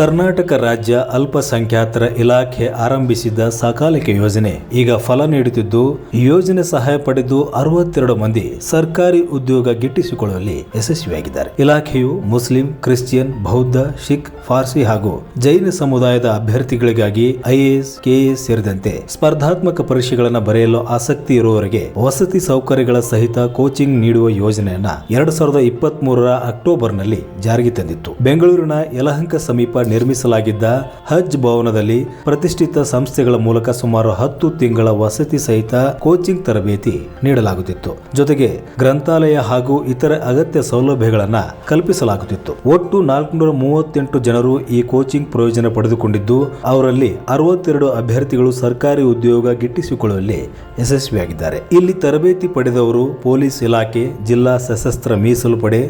ಕರ್ನಾಟಕ ರಾಜ್ಯ ಅಲ್ಪಸಂಖ್ಯಾತರ ಇಲಾಖೆ ಆರಂಭಿಸಿದ ಸಕಾಲಿಕ ಯೋಜನೆ. ಈಗ ಫಲ ನೀಡುತ್ತಿದ್ದು ಯೋಜನೆ ಸಹಾಯ ಪಡೆದು ಅರವತ್ತೆರಡು ಮಂದಿ ಸರ್ಕಾರಿ ಉದ್ಯೋಗ ಗಿಟ್ಟಿಸಿಕೊಳ್ಳುವಲ್ಲಿ ಯಶಸ್ವಿಯಾಗಿದ್ದಾರೆ. ಇಲಾಖೆಯು ಮುಸ್ಲಿಂ, ಕ್ರಿಶ್ಚಿಯನ್, ಬೌದ್ಧ ಸಿಖ್ ಫಾರ್ಸಿ ಹಾಗೂ ಜೈನ ಸಮುದಾಯದ ಅಭ್ಯರ್ಥಿಗಳಿಗಾಗಿ ಐಎಎಸ್, ಕೆಎಎಸ್ ಸೇರಿದಂತೆ ಸ್ಪರ್ಧಾತ್ಮಕ ಪರೀಕ್ಷೆಗಳನ್ನು ಬರೆಯಲು ಆಸಕ್ತಿ ಇರುವವರಿಗೆ ವಸತಿ ಸೌಕರ್ಯಗಳ ಸಹಿತ ಕೋಚಿಂಗ್ ನೀಡುವ ಯೋಜನೆಯನ್ನ ಎರಡ್ ಸಾವಿರದ ಇಪ್ಪತ್ತ್ ಮೂರರ ಅಕ್ಟೋಬರ್ನಲ್ಲಿ ಜಾರಿಗೆ ತಂದಿತ್ತು. ಬೆಂಗಳೂರಿನ ಯಲಹಂಕ ಸಮೀಪ ನಿರ್ಮಿಸಲಾಗಿದ್ದ ಹಜ್ ಭವನದಲ್ಲಿ ಪ್ರತಿಷ್ಠಿತ ಸಂಸ್ಥೆಗಳ ಮೂಲಕ ಸುಮಾರು ಹತ್ತು ತಿಂಗಳ ವಸತಿ ಸಹಿತ ಕೋಚಿಂಗ್ ತರಬೇತಿ ನೀಡಲಾಗುತ್ತಿತ್ತು. ಜೊತೆಗೆ ಗ್ರಂಥಾಲಯ ಹಾಗೂ ಇತರ ಅಗತ್ಯ ಸೌಲಭ್ಯಗಳನ್ನು ಕಲ್ಪಿಸಲಾಗುತ್ತಿತ್ತು. ಒಟ್ಟು ನಾಲ್ಕುನೂರ ಮೂವತ್ತೆಂಟು ಜನರು ಈ ಕೋಚಿಂಗ್ ಪ್ರಯೋಜನ ಪಡೆದುಕೊಂಡಿದ್ದು, ಅವರಲ್ಲಿ ಅರವತ್ತೆರಡು ಅಭ್ಯರ್ಥಿಗಳು ಸರ್ಕಾರಿ ಉದ್ಯೋಗ ಗಿಟ್ಟಿಸಿಕೊಳ್ಳುವಲ್ಲಿ ಯಶಸ್ವಿಯಾಗಿದ್ದಾರೆ. ಇಲ್ಲಿ ತರಬೇತಿ ಪಡೆದವರು ಪೊಲೀಸ್ ಇಲಾಖೆ, ಜಿಲ್ಲಾ ಸಶಸ್ತ್ರ ಮೀಸಲು ಪಡೆ,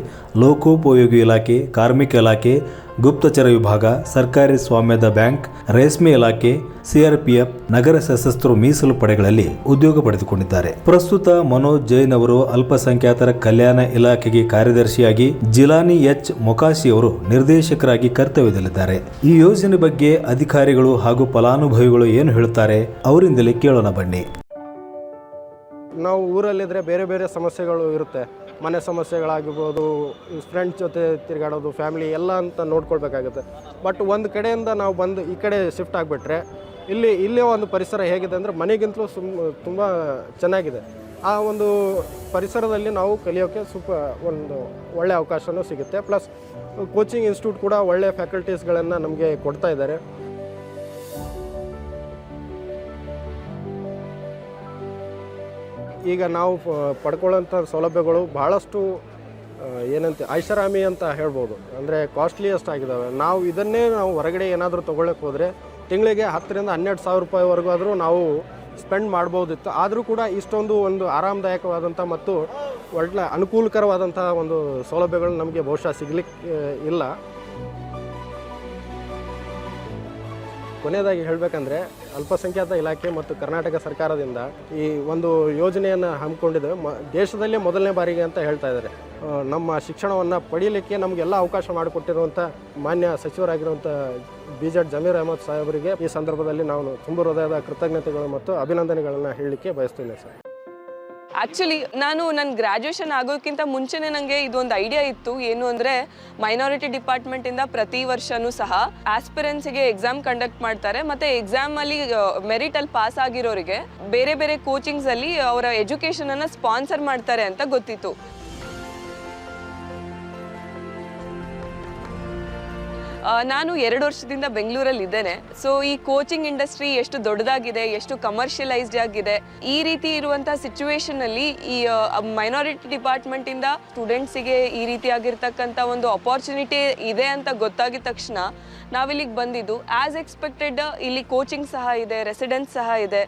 ಲೋಕೋಪಯೋಗಿ ಇಲಾಖೆ, ಕಾರ್ಮಿಕ ಇಲಾಖೆ ಗುಪ್ತಚರ ವಿಭಾಗ, ಸರ್ಕಾರಿ ಸ್ವಾಮ್ಯದ ಬ್ಯಾಂಕ್, ರೇಷ್ಮೆ ಇಲಾಖೆ ಸಿಆರ್ಪಿಎಫ್ ನಗರ ಸಶಸ್ತ್ರ ಮೀಸಲು ಪಡೆಗಳಲ್ಲಿ ಉದ್ಯೋಗ ಪಡೆದುಕೊಂಡಿದ್ದಾರೆ. ಪ್ರಸ್ತುತ ಮನೋಜ್ ಜೈನ್ ಅವರು ಅಲ್ಪಸಂಖ್ಯಾತರ ಕಲ್ಯಾಣ ಇಲಾಖೆಗೆ ಕಾರ್ಯದರ್ಶಿಯಾಗಿ ಜಿಲಾನಿ ಎಚ್ ಮೊಕಾಶಿ ಅವರು ನಿರ್ದೇಶಕರಾಗಿ ಕರ್ತವ್ಯದಲ್ಲಿದ್ದಾರೆ. ಈ ಯೋಜನೆ ಬಗ್ಗೆ ಅಧಿಕಾರಿಗಳು ಹಾಗೂ ಫಲಾನುಭವಿಗಳು ಏನು ಹೇಳುತ್ತಾರೆ ಅವರಿಂದಲೇ ಕೇಳೋಣ ಬನ್ನಿ. ನಾವು ಊರಲ್ಲಿದ್ರೆ ಬೇರೆ ಬೇರೆ ಸಮಸ್ಯೆಗಳು ಇರುತ್ತೆ. ಮನೆ ಸಮಸ್ಯೆಗಳಾಗಿರ್ಬೋದು ಫ್ರೆಂಡ್ಸ್ ಜೊತೆ ತಿರುಗಾಡೋದು ಫ್ಯಾಮಿಲಿ ಎಲ್ಲ ಅಂತ ನೋಡ್ಕೊಳ್ಬೇಕಾಗುತ್ತೆ. ಬಟ್ ಒಂದು ಕಡೆಯಿಂದ ನಾವು ಬಂದು ಈ ಕಡೆ ಶಿಫ್ಟ್ ಆಗಿಬಿಟ್ರೆ, ಇಲ್ಲಿ, ಇಲ್ಲೇ ಒಂದು ಪರಿಸರ ಹೇಗಿದೆ ಅಂದರೆ ಮನೆಗಿಂತಲೂ ಸುಮ್, ತುಂಬ ಚೆನ್ನಾಗಿದೆ. ಆ ಒಂದು ಪರಿಸರದಲ್ಲಿ ನಾವು ಕಲಿಯೋಕ್ಕೆ ಸ್ವಲ್ಪ ಒಂದು ಒಳ್ಳೆಯ ಅವಕಾಶವೂ ಸಿಗುತ್ತೆ. ಪ್ಲಸ್ ಕೋಚಿಂಗ್ ಇನ್ಸ್ಟಿಟ್ಯೂಟ್ ಕೂಡ ಒಳ್ಳೆಯ ಫ್ಯಾಕಲ್ಟೀಸ್ಗಳನ್ನು ನಮಗೆ ಕೊಡ್ತಾ ಇದ್ದಾರೆ. ಈಗ ನಾವು ಪಡ್ಕೊಳ್ಳೋಂಥ ಸೌಲಭ್ಯಗಳು ಭಾಳಷ್ಟು ಏನಂತೆ, ಐಷಾರಾಮಿ ಅಂತ ಹೇಳ್ಬೋದು. ಅಂದರೆ ಕಾಸ್ಟ್ಲಿಯೆಸ್ಟ್ ಆಗಿದ್ದಾವೆ ನಾವು ಇದನ್ನೇ ನಾವು ಹೊರಗಡೆ ಏನಾದರೂ ತೊಗೊಳಕ್ಕೆ ಹೋದರೆ ತಿಂಗಳಿಗೆ ಹತ್ತರಿಂದ ಹನ್ನೆರಡು ಸಾವಿರ ರೂಪಾಯಿವರೆಗೂ ಆದರೂ ನಾವು ಸ್ಪೆಂಡ್ ಮಾಡ್ಬೋದಿತ್ತು. ಆದರೂ ಕೂಡ ಇಷ್ಟೊಂದು ಒಂದು ಆರಾಮದಾಯಕವಾದಂಥ ಮತ್ತು ಒಳ್ಳೆ ಅನುಕೂಲಕರವಾದಂಥ ಒಂದು ಸೌಲಭ್ಯಗಳು ನಮಗೆ ಬಹುಶಃ ಸಿಗಲಿಕ್ಕೆ ಇಲ್ಲ. ಕೊನೆಯದಾಗಿ ಹೇಳಬೇಕಂದ್ರೆ ಅಲ್ಪಸಂಖ್ಯಾತ ಇಲಾಖೆ ಮತ್ತು ಕರ್ನಾಟಕ ಸರ್ಕಾರದಿಂದ ಈ ಒಂದು ಯೋಜನೆಯನ್ನು ಹಮ್ಮಿಕೊಂಡಿದ್ದು ಮ, ದೇಶದಲ್ಲೇ ಮೊದಲನೇ ಬಾರಿಗೆ ಅಂತ ಹೇಳ್ತಾ ಇದ್ದಾರೆ. ನಮ್ಮ ಶಿಕ್ಷಣವನ್ನು ಪಡೆಯಲಿಕ್ಕೆ ನಮಗೆಲ್ಲ ಅವಕಾಶ ಮಾಡಿಕೊಟ್ಟಿರುವಂಥ ಮಾನ್ಯ ಸಚಿವರಾಗಿರುವಂಥ ಬಿ ಜೆಡ್ ಜಮೀರ್ ಅಹಮದ್ ಸಾಹೇಬರಿಗೆ ಈ ಸಂದರ್ಭದಲ್ಲಿ ನಾನು ತುಂಬ ಹೃದಯದ ಕೃತಜ್ಞತೆಗಳು ಮತ್ತು ಅಭಿನಂದನೆಗಳನ್ನು ಹೇಳಲಿಕ್ಕೆ ಬಯಸ್ತೇನೆ ಸರ್. ಆಕ್ಚುಲಿ ನಾನು ನನ್ನ ಗ್ರ್ಯಾಜುಯೇಷನ್ ಆಗೋಕ್ಕಿಂತ ಮುಂಚೆನೇ ನನಗೆ ಇದೊಂದು ಐಡಿಯಾ ಇತ್ತು. ಏನು ಅಂದರೆ ಮೈನಾರಿಟಿ ಡಿಪಾರ್ಟ್ಮೆಂಟಿಂದ ಪ್ರತಿ ವರ್ಷನೂ ಸಹ ಆಸ್ಪಿರೆನ್ಸಿಗೆ ಎಕ್ಸಾಮ್ ಕಂಡಕ್ಟ್ ಮಾಡ್ತಾರೆ. ಮತ್ತು ಎಕ್ಸಾಮಲ್ಲಿ ಮೆರಿಟಲ್ಲಿ ಪಾಸ್ ಆಗಿರೋರಿಗೆ ಬೇರೆ ಬೇರೆ ಕೋಚಿಂಗ್ಸಲ್ಲಿ ಅವರ ಎಜುಕೇಷನನ್ನು ಸ್ಪಾನ್ಸರ್ ಮಾಡ್ತಾರೆ ಅಂತ ಗೊತ್ತಿತ್ತು. ನಾನು ಎರಡು ವರ್ಷದಿಂದ ಬೆಂಗಳೂರಲ್ಲಿ ಇದ್ದೇನೆ ಸೊ ಈ ಕೋಚಿಂಗ್ ಇಂಡಸ್ಟ್ರಿ ಎಷ್ಟು ದೊಡ್ಡದಾಗಿದೆ, ಎಷ್ಟು ಕಮರ್ಷಿಯಲೈಸ್ಡ್ ಆಗಿದೆ, ಈ ರೀತಿ ಇರುವಂಥ ಸಿಚುವೇಶನ್ ಅಲ್ಲಿ ಈ ಮೈನಾರಿಟಿ ಡಿಪಾರ್ಟ್ಮೆಂಟ್ ಇಂದ ಸ್ಟೂಡೆಂಟ್ಸಿಗೆ ಈ ರೀತಿಯಾಗಿರ್ತಕ್ಕಂಥ ಒಂದು ಅಪಾರ್ಚುನಿಟಿ ಇದೆ ಅಂತ ಗೊತ್ತಾಗಿದ ತಕ್ಷಣ ನಾವಿಲ್ಲಿಗೆ ಬಂದಿದ್ದು. ಆಸ್ ಎಕ್ಸ್ಪೆಕ್ಟೆಡ್ ಇಲ್ಲಿ ಕೋಚಿಂಗ್ ಸಹ ಇದೆ ರೆಸಿಡೆನ್ಸ್ ಸಹ ಇದೆ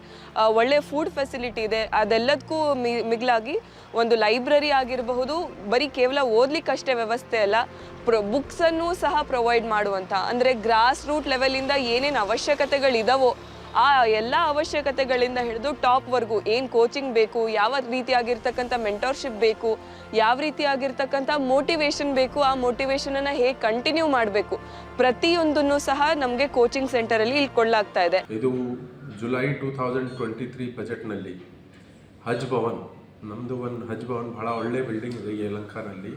ಒಳ್ಳೆ ಫುಡ್ ಫೆಸಿಲಿಟಿ ಇದೆ. ಅದೆಲ್ಲದಕ್ಕೂ ಮಿಗಿಲಾಗಿ ಒಂದು ಲೈಬ್ರರಿ ಆಗಿರಬಹುದು, ಬರೀ ಕೇವಲ ಓದ್ಲಿಕ್ಕಷ್ಟೇ ವ್ಯವಸ್ಥೆ ಅಲ್ಲ ಪ್ರೊ ಬುಕ್ಸನ್ನು ಸಹ ಪ್ರೊವೈಡ್ ಮಾಡುವಂಥ ಅಂದರೆ ಗ್ರಾಸ್ ರೂಟ್ ಲೆವೆಲಿಂದ ಏನೇನು ಅವಶ್ಯಕತೆಗಳಿದಾವೋ, ಆ ಎಲ್ಲ ಅವಶ್ಯಕತೆಗಳಿಂದ ಹಿಡಿದು ಟಾಪ್ವರೆಗೂ ಏನು ಕೋಚಿಂಗ್ ಬೇಕು, ಯಾವ ರೀತಿಯಾಗಿರ್ತಕ್ಕಂಥ ಮೆಂಟರ್ಶಿಪ್ ಬೇಕು, ಯಾವ ರೀತಿಯಾಗಿರ್ತಕ್ಕಂಥ ಮೋಟಿವೇಶನ್ ಬೇಕು, ಆ ಮೋಟಿವೇಶನನ್ನು ಹೇಗೆ ಕಂಟಿನ್ಯೂ ಮಾಡಬೇಕು, ಪ್ರತಿಯೊಂದನ್ನು ಸಹ ನಮಗೆ ಕೋಚಿಂಗ್ ಸೆಂಟರಲ್ಲಿ ಇಲ್ಲಿ ಕೊಡಲಾಗ್ತಾ ಇದೆ. ಇದು July two thousand twenty three ಬಜೆಟ್ನಲ್ಲಿ ಹಜ್ ಭವನ್ ನಮ್ಮದು ಒಂದು ಹಜ್ ಭವನ್ ಭಾಳ ಒಳ್ಳೆ ಬಿಲ್ಡಿಂಗ್ ಇದೆ ಯಲಂಕಾನಲ್ಲಿ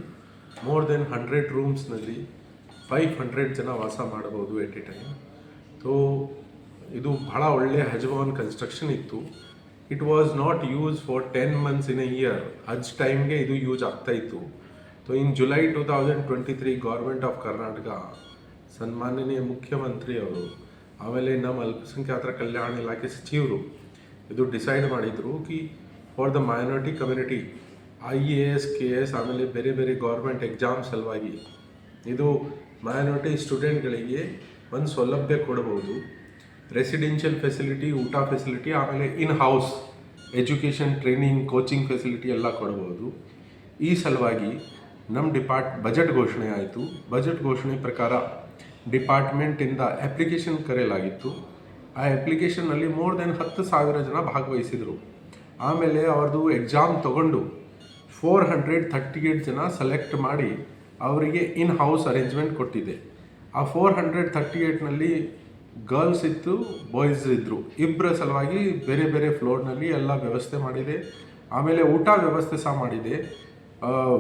ಮೋರ್ ದೆನ್ ಹಂಡ್ರೆಡ್ ರೂಮ್ಸ್ನಲ್ಲಿ ಫೈವ್ ಹಂಡ್ರೆಡ್ ಜನ ವಾಸ ಮಾಡ್ಬೋದು ಎಟ್ ಎ ಟೈಮ್ ಸೊ ಇದು ಭಾಳ ಒಳ್ಳೆ ಹಜ್ ಭವನ್ ಕನ್ಸ್ಟ್ರಕ್ಷನ್ ಇತ್ತು. It was not use for ten months in a year Haj ಟೈಮ್ಗೆ ಇದು ಯೂಸ್ ಆಗ್ತಾ ಇತ್ತು. So in July two thousand twenty three government of Karnataka ಸನ್ಮಾನನೀಯ ಮುಖ್ಯಮಂತ್ರಿ ಅವರು, ಆಮೇಲೆ ನಮ್ಮ ಅಲ್ಪಸಂಖ್ಯಾತರ ಕಲ್ಯಾಣ ಇಲಾಖೆ ಸಚಿವರು, ಇದು ಡಿಸೈಡ್ ಮಾಡಿದರು ಕಿ for the minority community I A S K S ಆಮೇಲೆ ಬೇರೆ ಬೇರೆ ಗೌರ್ಮೆಂಟ್ ಎಕ್ಸಾಮ್ ಸಲುವಾಗಿ ಇದು ಮೈನಾರಿಟಿ ಸ್ಟೂಡೆಂಟ್ಗಳಿಗೆ ಒಂದು ಸೌಲಭ್ಯ ಕೊಡ್ಬೋದು. ರೆಸಿಡೆನ್ಷಿಯಲ್ ಫೆಸಿಲಿಟಿ ಊಟ ಫೆಸಿಲಿಟಿ ಆಮೇಲೆ in house education training coaching facility ಎಲ್ಲ ಕೊಡ್ಬೋದು. ಈ ಸಲುವಾಗಿ ನಮ್ಮ ಡಿಪಾರ್ಟ್ ಬಜೆಟ್ ಘೋಷಣೆ ಆಯಿತು. ಬಜೆಟ್ ಘೋಷಣೆ ಪ್ರಕಾರ ಡಿಪಾರ್ಟ್ಮೆಂಟಿಂದ ಅಪ್ಲಿಕೇಶನ್ ಕರೆಯಲಾಗಿತ್ತು. ಆ ಅಪ್ಲಿಕೇಶನ್ನಲ್ಲಿ ಮೋರ್ ದೆನ್ ಹತ್ತು ಸಾವಿರ ಜನ ಭಾಗವಹಿಸಿದರು. ಆಮೇಲೆ ಅವ್ರದ್ದು ಎಕ್ಸಾಮ್ ತಗೊಂಡು ಫೋರ್ ಹಂಡ್ರೆಡ್ ಥರ್ಟಿ ಏಟ್ ಜನ ಸೆಲೆಕ್ಟ್ ಮಾಡಿ ಅವರಿಗೆ ಇನ್ ಹೌಸ್ ಅರೇಂಜ್ಮೆಂಟ್ ಕೊಟ್ಟಿದೆ. ಆ ಫೋರ್ ಹಂಡ್ರೆಡ್ ಥರ್ಟಿ ಏಯ್ಟ್ನಲ್ಲಿ ಗರ್ಲ್ಸ್ ಇತ್ತು ಬಾಯ್ಸ್ ಇದ್ದರು ಇಬ್ಬರ ಸಲುವಾಗಿ ಬೇರೆ ಬೇರೆ ಫ್ಲೋರ್ನಲ್ಲಿ ಎಲ್ಲ ವ್ಯವಸ್ಥೆ ಮಾಡಿದೆ. ಆಮೇಲೆ ಊಟ ವ್ಯವಸ್ಥೆ ಸಹ ಮಾಡಿದೆ.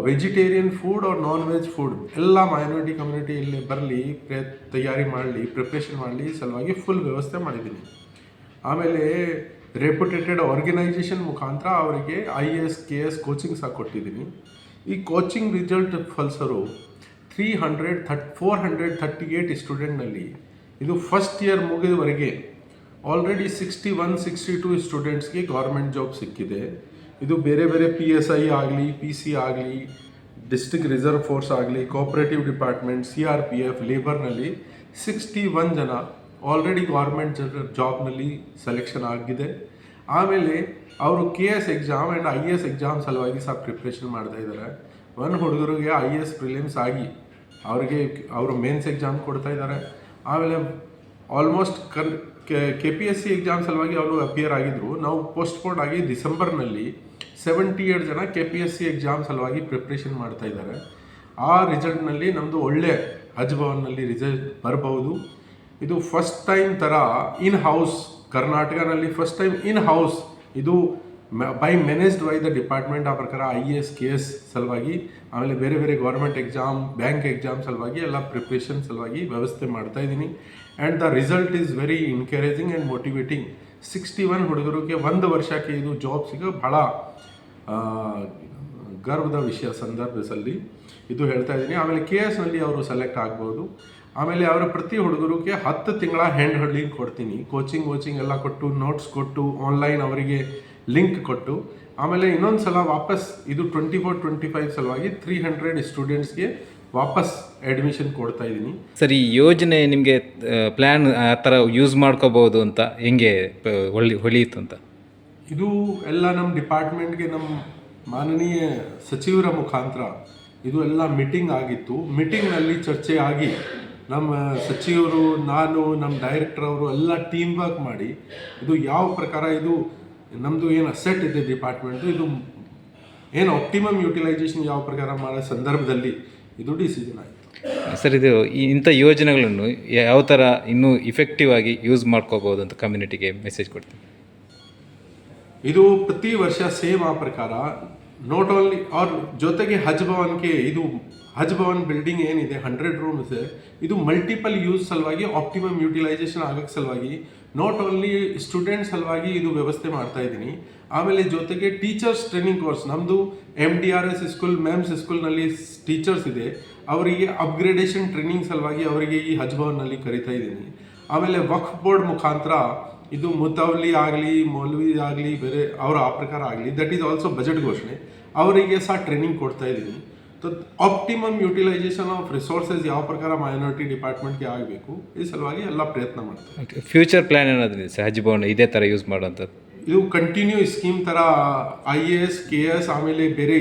Vegetarian food or non veg food ಎಲ್ಲ ಮೈನಾರಿಟಿ ಕಮ್ಯುನಿಟಿ ಇಲ್ಲಿ ಬರಲಿ, ಪ್ರೇ, ತಯಾರಿ ಮಾಡಲಿ ಪ್ರಿಪ್ರೇಷನ್ ಮಾಡಲಿ ಸಲುವಾಗಿ ಫುಲ್ ವ್ಯವಸ್ಥೆ ಮಾಡಿದ್ದೀನಿ. ಆಮೇಲೆ ರೆಪ್ಯುಟೇಟೆಡ್ ಆರ್ಗನೈಸೇಷನ್ ಮುಖಾಂತರ ಅವರಿಗೆ I S K S coaching ಸಹ ಕೊಟ್ಟಿದ್ದೀನಿ. ಈ coaching result ಫಲ್ಸರು three hundred thirty four hundred thirty eight ಸ್ಟೂಡೆಂಟ್ನಲ್ಲಿ ಇದು first year ಮುಗಿದವರೆಗೆ already sixty one sixty two ಸ್ಟೂಡೆಂಟ್ಸ್ಗೆ ಗೌರ್ಮೆಂಟ್ ಜಾಬ್ ಸಿಕ್ಕಿದೆ. ಇದು ಬೇರೆ ಬೇರೆ ಪಿ ಎಸ್ ಐ ಆಗಲಿ ಪಿ ಸಿ ಆಗಲಿ ಡಿಸ್ಟ್ರಿಕ್ಟ್ ರಿಸರ್ವ್ ಫೋರ್ಸ್ ಆಗಲಿ cooperative department C R P F ಲೇಬರ್ನಲ್ಲಿ sixty one ಜನ ಆಲ್ರೆಡಿ ಗೌರ್ಮೆಂಟ್ ಜಾಬ್ನಲ್ಲಿ ಸೆಲೆಕ್ಷನ್ ಆಗಿದೆ. ಆಮೇಲೆ ಅವರು K S exam and I S exam ಸಲುವಾಗಿ ಸಹ ಪ್ರಿಪ್ರೇಷನ್ ಮಾಡ್ತಾ ಇದ್ದಾರೆ ಒಂದು ಹುಡುಗರಿಗೆ ಐ ಎಸ್ ಪ್ರಿಲಿಮ್ಸ್ ಆಗಿ ಅವ್ರಿಗೆ ಅವರು ಮೇನ್ಸ್ ಎಕ್ಸಾಮ್ ಕೊಡ್ತಾ ಇದ್ದಾರೆ ಆಮೇಲೆ ಆಲ್ಮೋಸ್ಟ್ ಕನ್ K P S C exam ಸಲುವಾಗಿ ಅವರು ಅಪಿಯರ್ ಆಗಿದ್ರು. ನಾವು ಪೋಸ್ಟ್ಪೋನ್ ಆಗಿ ಡಿಸೆಂಬರ್ನಲ್ಲಿ ಸೆವೆಂಟಿ ಏಟ್ ಜನ K P S C exam ಸಲುವಾಗಿ ಪ್ರಿಪ್ರೇಷನ್ ಮಾಡ್ತಾ ಇದ್ದಾರೆ ಆ ರಿಸಲ್ಟ್ನಲ್ಲಿ ನಮ್ಮದು ಒಳ್ಳೆ ಅಜ್ಭವನ್ನಲ್ಲಿ ರಿಸಲ್ಟ್ ಬರಬಹುದು. ಇದು ಫಸ್ಟ್ ಟೈಮ್ ಥರ ಇನ್ ಹೌಸ್ ಕರ್ನಾಟಕನಲ್ಲಿ ಫಸ್ಟ್ ಟೈಮ್ ಇನ್ ಹೌಸ್ ಇದು by managed by the department ಆ ಪ್ರಕಾರ I A S K S ಸಲುವಾಗಿ, ಆಮೇಲೆ ಬೇರೆ ಬೇರೆ ಗೌರ್ಮೆಂಟ್ ಎಕ್ಸಾಮ್ ಬ್ಯಾಂಕ್ ಎಕ್ಸಾಮ್ ಸಲುವಾಗಿ ಎಲ್ಲ ಪ್ರಿಪ್ರೇಷನ್ ಸಲುವಾಗಿ ವ್ಯವಸ್ಥೆ ಮಾಡ್ತಾ ಇದ್ದೀನಿ. And the result is very encouraging and motivating sixty one ಹುಡುಗರಿಗೆ ಒಂದು ವರ್ಷಕ್ಕೆ ಇದು ಜಾಬ್ ಸಿಗೋ ಭಾಳ ಗರ್ವದ ವಿಷಯ ಸಂದರ್ಭದಲ್ಲಿ. ಇದು ಹೇಳ್ತಾ ಇದ್ದೀನಿ. ಆಮೇಲೆ ಕೆ ಎಸ್ನಲ್ಲಿ ಅವರು ಸೆಲೆಕ್ಟ್ ಆಗ್ಬೋದು. ಆಮೇಲೆ ಅವರ ಪ್ರತಿ ಹುಡುಗರಿಗೆ ಹತ್ತು ತಿಂಗಳ ಹ್ಯಾಂಡ್ ಹೋಲ್ಡಿಂಗ್ ಕೊಡ್ತೀನಿ. ಕೋಚಿಂಗ್ ವೋಚಿಂಗ್ ಎಲ್ಲ ಕೊಟ್ಟು ನೋಟ್ಸ್ ಕೊಟ್ಟು ಆನ್ಲೈನ್ ಅವರಿಗೆ ಲಿಂಕ್ ಕೊಟ್ಟು. ಆಮೇಲೆ ಇನ್ನೊಂದು ಸಲ ವಾಪಸ್ ಇದು ಟ್ವೆಂಟಿ ಫೋರ್ ಟ್ವೆಂಟಿ ಫೈವ್ ಸಲುವಾಗಿ ತ್ರೀ ಹಂಡ್ರೆಡ್ ಸ್ಟೂಡೆಂಟ್ಸ್ಗೆ ವಾಪಸ್ ಅಡ್ಮಿಷನ್ ಕೊಡ್ತಾ ಇದ್ದೀನಿ. ಸರ್ ಈ ಯೋಜನೆ ನಿಮಗೆ ಪ್ಲ್ಯಾನ್ ಆ ಥರ ಯೂಸ್ ಮಾಡ್ಕೋಬೋದು ಅಂತ ಹೆಂಗೆ ಹೊಳಿ ಹೊಳಿಯಿತು ಅಂತ? ಇದು ಎಲ್ಲ ನಮ್ಮ ಡಿಪಾರ್ಟ್ಮೆಂಟ್ಗೆ ನಮ್ಮ ಮಾನನೀಯ ಸಚಿವರ ಮುಖಾಂತರ ಇದು ಎಲ್ಲ ಮೀಟಿಂಗ್ ಆಗಿತ್ತು. ಮೀಟಿಂಗ್ನಲ್ಲಿ ಚರ್ಚೆ ಆಗಿ ನಮ್ಮ ಸಚಿವರು ನಾನು ನಮ್ಮ ಡೈರೆಕ್ಟರ್ ಅವರು ಎಲ್ಲ ಟೀಮ್ ವರ್ಕ್ ಮಾಡಿ ಇದು ಯಾವ ಪ್ರಕಾರ ಇದು ನಮ್ಮದು ಏನು ಅಸೆಟ್ ಇದೆ ಡಿಪಾರ್ಟ್ಮೆಂಟು ಇದು ಏನು ಆಪ್ಟಿಮಮ್ ಯುಟಿಲೈಸೇಷನ್ ಯಾವ ಪ್ರಕಾರ ಮಾಡೋ ಸಂದರ್ಭದಲ್ಲಿ ಇದು ಡಿಸಿಷನ್ ಆಯಿತು. ಸರ್ ಇದು ಈ ಇಂಥ ಯೋಜನೆಗಳನ್ನು ಯಾವ ಥರ ಇನ್ನೂ ಇಫೆಕ್ಟಿವ್ ಆಗಿ ಯೂಸ್ ಮಾಡ್ಕೋಬೋದು ಅಂತ ಕಮ್ಯುನಿಟಿಗೆ ಮೆಸೇಜ್ ಕೊಡ್ತೀನಿ. ಇದು ಪ್ರತಿ ವರ್ಷ ಸೇಮ್ ಆ ಪ್ರಕಾರ ನಾಟ್ ಓನ್ಲಿ ಅವ್ರ ಜೊತೆಗೆ ಹಜ್ ಭವನ್ಗೆ ಇದು ಹಜ್ ಭವನ್ ಬಿಲ್ಡಿಂಗ್ ಏನಿದೆ ಹಂಡ್ರೆಡ್ ರೂಮ್ಸ್ ಇದು ಮಲ್ಟಿಪಲ್ ಯೂಸ್ ಸಲುವಾಗಿ ಆಪ್ಟಿಮಮ್ ಯುಟಿಲೈಸೇಷನ್ ಆಗೋಕ್ಕೆ ಸಲುವಾಗಿ ನಾಟ್ ಓನ್ಲಿ ಸ್ಟೂಡೆಂಟ್ ಸಲುವಾಗಿ ಇದು ವ್ಯವಸ್ಥೆ ಮಾಡ್ತಾ ಇದ್ದೀನಿ. ಆಮೇಲೆ ಜೊತೆಗೆ ಟೀಚರ್ಸ್ ಟ್ರೈನಿಂಗ್ ಕೋರ್ಸ್ ನಮ್ಮದು M D R S school ma'ams ಸ್ಕೂಲ್ನಲ್ಲಿ ಟೀಚರ್ಸ್ ಇದೆ. ಅವರಿಗೆ ಅಪ್ಗ್ರೇಡೇಷನ್ ಟ್ರೈನಿಂಗ್ ಸಲುವಾಗಿ ಅವರಿಗೆ ಈ ಹಜ್ ಭವನ್ನಲ್ಲಿ ಕರಿತಾ ಇದ್ದೀನಿ. ಆಮೇಲೆ ವಕ್ಫ್ ಬೋರ್ಡ್ ಮುಖಾಂತರ, ಇದು ಮುತವಲಿ ಆಗಲಿ, ಮೌಲ್ವಿ ಆಗಲಿ, ಬೇರೆ ಅವರ ಆ ಪ್ರಕಾರ ಆಗಲಿ ದಟ್ ಈಸ್ ಆಲ್ಸೋ ಬಜೆಟ್ ಘೋಷಣೆ. ಅವರಿಗೆ ಸಹ ಟ್ರೈನಿಂಗ್ ಕೊಡ್ತಾ ಇದ್ದೀನಿ. So optimum utilization of resources ಯಾವ ಪ್ರಕಾರ ಮೈನಾರಿಟಿ ಡಿಪಾರ್ಟ್ಮೆಂಟ್ಗೆ ಆಗಬೇಕು ಈ ಸಲುವಾಗಿ ಎಲ್ಲ ಪ್ರಯತ್ನ ಮಾಡ್ತಾರೆ. ಫ್ಯೂಚರ್ ಪ್ಲ್ಯಾನ್ ಏನಾದ್ರೂ ಸರ್ ಹಜ್ ಭವನ್ ಇದೇ ಥರ ಯೂಸ್ ಮಾಡೋಂಥದ್ದು. ಇದು ಕಂಟಿನ್ಯೂ ಸ್ಕೀಮ್ ಥರ I A S K S ಆಮೇಲೆ ಬೇರೆ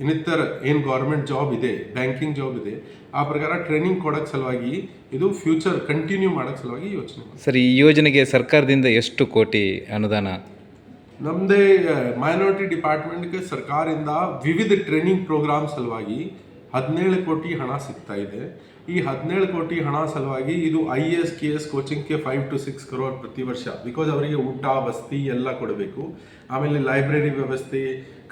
ಇನ್ನಿತರ ಏನು ಗೌರ್ಮೆಂಟ್ ಜಾಬ್ ಇದೆ ಬ್ಯಾಂಕಿಂಗ್ ಜಾಬ್ ಇದೆ ಆ ಪ್ರಕಾರ ಟ್ರೈನಿಂಗ್ ಕೊಡೋಕ್ಕೆ ಸಲುವಾಗಿ ಇದು ಫ್ಯೂಚರ್ ಕಂಟಿನ್ಯೂ ಮಾಡೋಕ್ಕೆ ಸಲುವಾಗಿ ಯೋಚನೆ ಮಾಡಿ ಸರ್ ಈ ಯೋಜನೆಗೆ ಸರ್ಕಾರದಿಂದ ಎಷ್ಟು ಕೋಟಿ ಅನುದಾನ ನಮ್ಮದೇ ಮೈನಾರಿಟಿ ಡಿಪಾರ್ಟ್ಮೆಂಟ್ಗೆ ಸರ್ಕಾರದಿಂದ ವಿವಿಧ ಟ್ರೈನಿಂಗ್ ಪ್ರೋಗ್ರಾಮ್ ಸಲುವಾಗಿ ಹದಿನೇಳು ಕೋಟಿ ಹಣ ಸಿಗ್ತಾ ಇದೆ. ಈ ಹದಿನೇಳು ಕೋಟಿ ಹಣ ಸಲುವಾಗಿ ಇದು ಐ ಎಸ್ ಕೆ ಎಸ್ ಕೋಚಿಂಗ್ಗೆ ಫೈವ್ ಟು ಸಿಕ್ಸ್ ಕರೋಡ್ ಪ್ರತಿ ವರ್ಷ. ಬಿಕಾಸ್ ಅವರಿಗೆ ಊಟ, ವಸತಿ ಎಲ್ಲ ಕೊಡಬೇಕು. ಆಮೇಲೆ ಲೈಬ್ರರಿ ವ್ಯವಸ್ಥೆ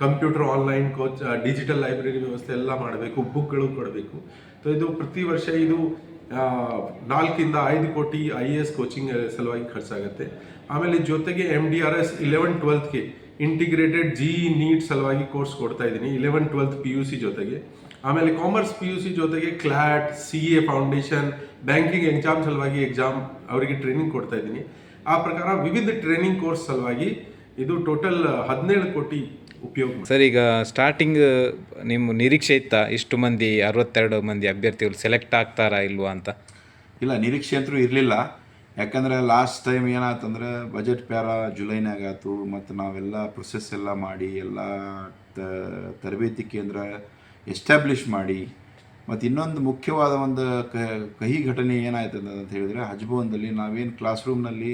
computer online coach digital library ವ್ಯವಸ್ಥೆ ಎಲ್ಲ ಮಾಡಬೇಕು. ಬುಕ್ಗಳು ಕೊಡಬೇಕು. ಸೊ ಇದು ಪ್ರತಿ ವರ್ಷ ಇದು ನಾಲ್ಕಿಂದ ಐದು ಕೋಟಿ ಐ ಎ ಎಸ್ ಕೋಚಿಂಗ್ ಸಲುವಾಗಿ ಖರ್ಚಾಗುತ್ತೆ. ಆಮೇಲೆ ಜೊತೆಗೆ M D R S eleven ಟ್ವೆಲ್ತ್ಗೆ integrated JEE NEET ಸಲುವಾಗಿ ಕೋರ್ಸ್ ಕೊಡ್ತಾ ಇದ್ದೀನಿ. Eleven twelfth P U C ಜೊತೆಗೆ. ಆಮೇಲೆ ಕಾಮರ್ಸ್ ಪಿ ಯು ಸಿ ಜೊತೆಗೆ CLAT C A foundation banking exam ಸಲುವಾಗಿ ಎಕ್ಸಾಮ್ ಅವರಿಗೆ ಟ್ರೈನಿಂಗ್ ಕೊಡ್ತಾ ಇದ್ದೀನಿ. ಆ ಪ್ರಕಾರ ವಿವಿಧ ಟ್ರೈನಿಂಗ್ ಕೋರ್ಸ್ ಸಲುವಾಗಿ ಇದು ಟೋಟಲ್ ಹದಿನೇಳು ಕೋಟಿ ಉಪಯೋಗ ಸರ್ ಈಗ ಸ್ಟಾರ್ಟಿಂಗ್ ನಿಮ್ಮ ನಿರೀಕ್ಷೆ ಇತ್ತ? ಇಷ್ಟು ಮಂದಿ ಅರವತ್ತೆರಡು ಮಂದಿ ಅಭ್ಯರ್ಥಿಗಳು ಸೆಲೆಕ್ಟ್ ಆಗ್ತಾರಾ ಇಲ್ವಾ ಅಂತ? ಇಲ್ಲ ನಿರೀಕ್ಷೆ ಅಂತೂ ಇರಲಿಲ್ಲ. ಯಾಕಂದರೆ ಲಾಸ್ಟ್ ಟೈಮ್ ಏನಾಯ್ತಂದ್ರೆ ಬಜೆಟ್ ಪ್ಯಾರ ಜುಲೈನಾಗ ಆಯ್ತು, ಮತ್ತು ನಾವೆಲ್ಲ ಪ್ರೊಸೆಸ್ ಎಲ್ಲ ಮಾಡಿ, ಎಲ್ಲ ತರಬೇತಿ ಕೇಂದ್ರ ಎಸ್ಟಾಬ್ಲಿಷ್ ಮಾಡಿ, ಮತ್ತು ಇನ್ನೊಂದು ಮುಖ್ಯವಾದ ಒಂದು ಕಹಿ ಘಟನೆ ಏನಾಯ್ತು ಅಂತ ಹೇಳಿದರೆ ಹಜ್ಭವನದಲ್ಲಿ ನಾವೇನು ಕ್ಲಾಸ್ ರೂಮ್ನಲ್ಲಿ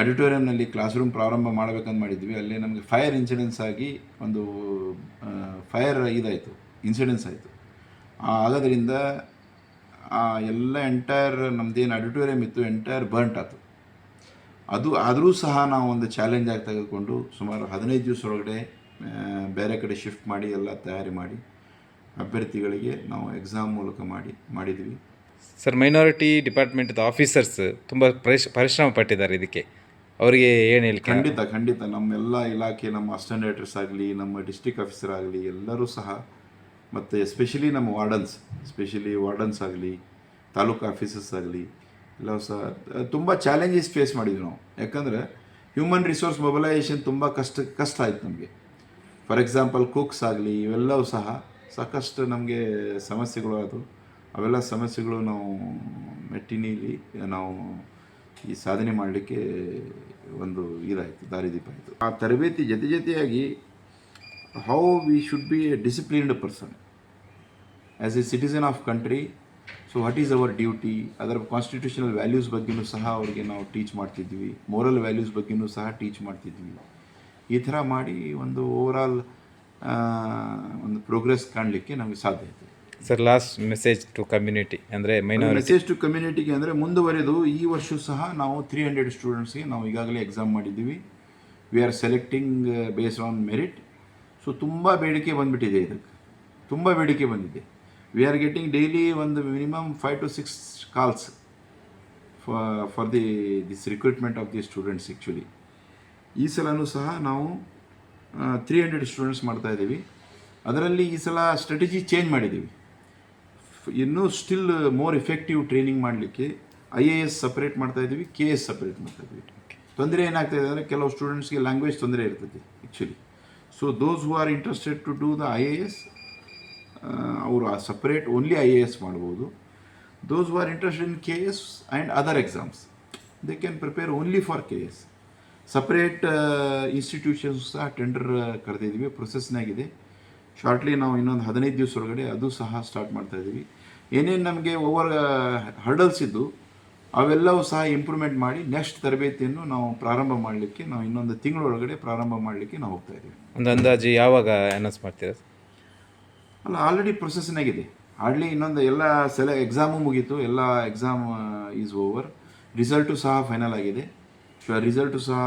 ಆಡಿಟೋರಿಯಂನಲ್ಲಿ ಕ್ಲಾಸ್ ರೂಮ್ ಪ್ರಾರಂಭ ಮಾಡಬೇಕಂತ ಮಾಡಿದ್ವಿ. ಅಲ್ಲಿ ನಮಗೆ ಫೈರ್ ಇನ್ಸಿಡೆನ್ಸ್ ಆಗಿ ಒಂದು ಫೈರ್ ಇದಾಯಿತು ಇನ್ಸಿಡೆನ್ಸ್ ಆಯಿತು. ಆಗೋದ್ರಿಂದ ಆ ಎಲ್ಲ ಎಂಟೈರ್ ನಮ್ಮದೇನು ಆಡಿಟೋರಿಯಂ ಇತ್ತು ಎಂಟೈರ್ ಬರ್ಂಟ್ ಆಯ್ತು ಅದು ಆದರೂ ಸಹ ನಾವು ಒಂದು ಚಾಲೆಂಜ್ ಆಗಿ ತೆಗೆದುಕೊಂಡು ಸುಮಾರು ಹದಿನೈದು ದಿವಸ ಒಳಗಡೆ ಬೇರೆ ಕಡೆ ಶಿಫ್ಟ್ ಮಾಡಿ ಎಲ್ಲ ತಯಾರಿ ಮಾಡಿ ಅಭ್ಯರ್ಥಿಗಳಿಗೆ ನಾವು ಎಕ್ಸಾಮ್ ಮೂಲಕ ಮಾಡಿ ಮಾಡಿದ್ವಿ. ಸರ್ ಮೈನಾರಿಟಿ ಡಿಪಾರ್ಟ್ಮೆಂಟ್ದ ಆಫೀಸರ್ಸ್ ತುಂಬ ಪರಿಶ್ ಪರಿಶ್ರಮ ಪಟ್ಟಿದ್ದಾರೆ ಇದಕ್ಕೆ. ಅವರಿಗೆ ಏನು ಹೇಳಿ ಖಂಡಿತ ಖಂಡಿತ. ನಮ್ಮೆಲ್ಲ ಇಲಾಖೆ ನಮ್ಮ ಅಸ್ಟೆಂಡೇಟರ್ಸ್ ಆಗಲಿ ನಮ್ಮ ಡಿಸ್ಟಿಕ್ ಆಫೀಸರ್ ಆಗಲಿ ಎಲ್ಲರೂ ಸಹ ಮತ್ತು ಎಸ್ಪೆಷಲಿ ನಮ್ಮ ವಾರ್ಡನ್ಸ್ ಎಸ್ಪೆಷಲಿ ವಾರ್ಡನ್ಸ್ ಆಗಲಿ, ತಾಲೂಕು ಆಫೀಸಸ್ ಆಗಲಿ, ಎಲ್ಲ ಸಹ ತುಂಬ ಚಾಲೆಂಜಸ್ ಫೇಸ್ ಮಾಡಿದ್ವಿ ನಾವು. ಯಾಕಂದರೆ ಹ್ಯೂಮನ್ ರಿಸೋರ್ಸ್ ಮೊಬಲೈಸೇಷನ್ ತುಂಬ ಕಷ್ಟ ಕಷ್ಟ ಆಯಿತು ನಮಗೆ. ಫಾರ್ ಎಕ್ಸಾಂಪಲ್ ಕುಕ್ಸ್ ಆಗಲಿ, ಇವೆಲ್ಲವೂ ಸಹ ಸಾಕಷ್ಟು ನಮಗೆ ಸಮಸ್ಯೆಗಳು ಆದವು. ಅವೆಲ್ಲ ಸಮಸ್ಯೆಗಳು ನಾವು ಮೆಟ್ಟಿನಿಲಿ, ನಾವು ಈ ಸಾಧನೆ ಮಾಡಲಿಕ್ಕೆ ಒಂದು ಇದಾಯಿತು, ದಾರಿದೀಪ ಆಯಿತು. ಆ ತರಬೇತಿ ಜೊತೆ ಜೊತೆಯಾಗಿ how we should be a disciplined person as a citizen of country so what is our duty ಅದರ ಕಾನ್ಸ್ಟಿಟ್ಯೂಷನಲ್ ವ್ಯಾಲ್ಯೂಸ್ ಬಗ್ಗೆನೂ ಸಹ ಅವರಿಗೆ ನಾವು ಟೀಚ್ ಮಾಡ್ತಿದ್ವಿ ಮೋರಲ್ ವ್ಯಾಲ್ಯೂಸ್ ಬಗ್ಗೆನೂ ಸಹ ಟೀಚ್ ಮಾಡ್ತಿದ್ವಿ ಈ ಥರ ಮಾಡಿ ಒಂದು ಓವರಾಲ್ ಒಂದು ಪ್ರೋಗ್ರೆಸ್ ಕಾಣಲಿಕ್ಕೆ ನಮಗೆ ಸಾಧ್ಯ ಆಯಿತು. Sir last message to community ಅಂದರೆ ಮೆಸೇಜ್ ಟು ಕಮ್ಯುನಿಟಿಗೆ ಅಂದರೆ ಮುಂದುವರೆದು ಈ ವರ್ಷ ಸಹ ನಾವು ತ್ರೀ ಹಂಡ್ರೆಡ್ ಸ್ಟೂಡೆಂಟ್ಸ್ಗೆ ನಾವು ಈಗಾಗಲೇ ಎಕ್ಸಾಮ್ ಮಾಡಿದ್ದೀವಿ. We are selecting based on merit so ತುಂಬ ಬೇಡಿಕೆ ಬಂದುಬಿಟ್ಟಿದೆ ಇದಕ್ಕೆ ತುಂಬ ಬೇಡಿಕೆ ಬಂದಿದೆ ವಿ ಆರ್ ಗೆಟಿಂಗ್ ಡೈಲಿ ಒಂದು minimum five to six calls for the this recruitment of the students actually ಈ ಸಲನೂ ಸಹ ನಾವು ತ್ರೀ ಹಂಡ್ರೆಡ್ ಸ್ಟೂಡೆಂಟ್ಸ್ ಮಾಡ್ತಾ ಇದ್ದೀವಿ. ಅದರಲ್ಲಿ ಈ ಸಲ ಸ್ಟ್ರಾಟಜಿ ಚೇಂಜ್ ಮಾಡಿದ್ದೀವಿ. ಇನ್ನೂ ಸ್ಟಿಲ್ ಮೋರ್ ಎಫೆಕ್ಟಿವ್ ಟ್ರೈನಿಂಗ್ ಮಾಡಲಿಕ್ಕೆ ಐ ಎ ಎಸ್ ಸಪ್ರೇಟ್ ಮಾಡ್ತಾ ಇದ್ದೀವಿ ಕೆ ಎಸ್ ಸಪ್ರೇಟ್ ಮಾಡ್ತಾ ಇದ್ದೀವಿ. ತೊಂದರೆ ಏನಾಗ್ತಾಯಿದೆ ಅಂದರೆ ಕೆಲವು ಸ್ಟೂಡೆಂಟ್ಸ್ಗೆ ಲ್ಯಾಂಗ್ವೇಜ್ ತೊಂದರೆ ಇರ್ತದೆ actually so those who are interested to do the I A S ಅವರು ಆ separate only I A S ಮಾಡ್ಬೋದು those who are interested in K S and other exams they can prepare only for K S separate institutions ಸಹ tender ಕರೆದಿದ್ದೀವಿ. ಪ್ರೊಸೆಸ್ನಾಗಿದೆ shortly ನಾವು ಇನ್ನೊಂದು ಹದಿನೈದು ದಿವಸ ಒಳಗಡೆ ಅದು ಸಹ ಸ್ಟಾರ್ಟ್ ಮಾಡ್ತಾ ಇದ್ದೀವಿ. ಏನೇನು ನಮಗೆ ಓವರ್ ಹರ್ಡಲ್ಸ್ ಇದ್ದು ಅವೆಲ್ಲವೂ ಸಹ ಇಂಪ್ರೂವ್ಮೆಂಟ್ ಮಾಡಿ ನೆಕ್ಸ್ಟ್ ತರಬೇತಿಯನ್ನು ನಾವು ಪ್ರಾರಂಭ ಮಾಡಲಿಕ್ಕೆ ನಾವು ಇನ್ನೊಂದು ತಿಂಗಳೊಳಗಡೆ ಪ್ರಾರಂಭ ಮಾಡಲಿಕ್ಕೆ ನಾವು ಹೋಗ್ತಾ ಇದ್ದೀವಿ. ಒಂದು ಅಂದಾಜು ಯಾವಾಗ ಅನೌನ್ಸ್ ಮಾಡ್ತೀರಾ? ಅಲ್ಲ ಆಲ್ರೆಡಿ ಪ್ರೊಸೆಸ್ನಾಗಿದೆ ಆಲ್ರೆಡಿ ಇನ್ನೊಂದು ಎಲ್ಲ ಸೆಲೆ ಎಕ್ಸಾಮು ಮುಗೀತು ಎಲ್ಲ ಎಕ್ಸಾಮ್ ಈಸ್ ಓವರ್ ರಿಸಲ್ಟು ಸಹ ಫೈನಲ್ ಆಗಿದೆ. ಸೊ ರಿಸಲ್ಟು ಸಹ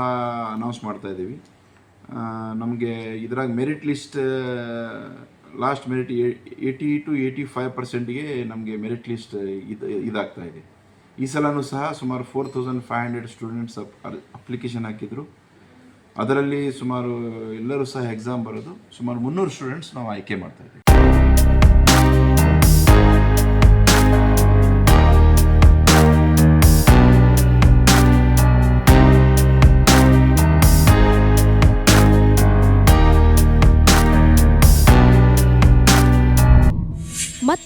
ಅನೌನ್ಸ್ ಮಾಡ್ತಾ ಇದ್ದೀವಿ. ನಮಗೆ ಇದ್ರಾಗ merit list last merit eighty two eighty five ಪರ್ಸೆಂಟ್ಗೆ ನಮಗೆ ಮೆರಿಟ್ ಲಿಸ್ಟ್ ಇದು ಇದಾಗ್ತಾ ಇದೆ. ಈ ಸಲನೂ ಸಹ ಸುಮಾರು four thousand five hundred students up application ಹಾಕಿದರು. ಅದರಲ್ಲಿ ಸುಮಾರು ಎಲ್ಲರೂ ಸಹ ಎಕ್ಸಾಮ್ ಬರೋದು. ಸುಮಾರು ಮುನ್ನೂರು ಸ್ಟೂಡೆಂಟ್ಸ್ ನಾವು ಆಯ್ಕೆ ಮಾಡ್ತಾ